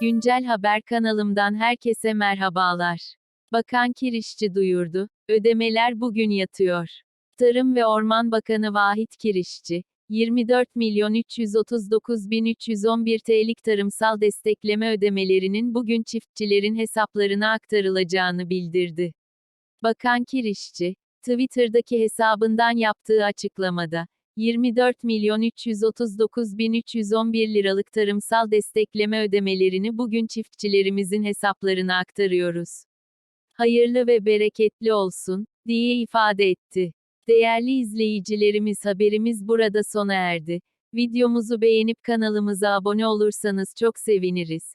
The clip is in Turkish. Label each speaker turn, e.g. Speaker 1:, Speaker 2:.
Speaker 1: Güncel Haber kanalımdan herkese merhabalar. Bakan Kirişçi duyurdu, ödemeler bugün yatıyor. Tarım ve Orman Bakanı Vahit Kirişçi, 24 milyon 339 bin 311 TL'lik tarımsal destekleme ödemelerinin bugün çiftçilerin hesaplarına aktarılacağını bildirdi. Bakan Kirişçi, Twitter'daki hesabından yaptığı açıklamada, 24 milyon 339 bin 311 liralık tarımsal destekleme ödemelerini bugün çiftçilerimizin hesaplarına aktarıyoruz. Hayırlı ve bereketli olsun, diye ifade etti. Değerli izleyicilerimiz haberimiz burada sona erdi. Videomuzu beğenip kanalımıza abone olursanız çok seviniriz.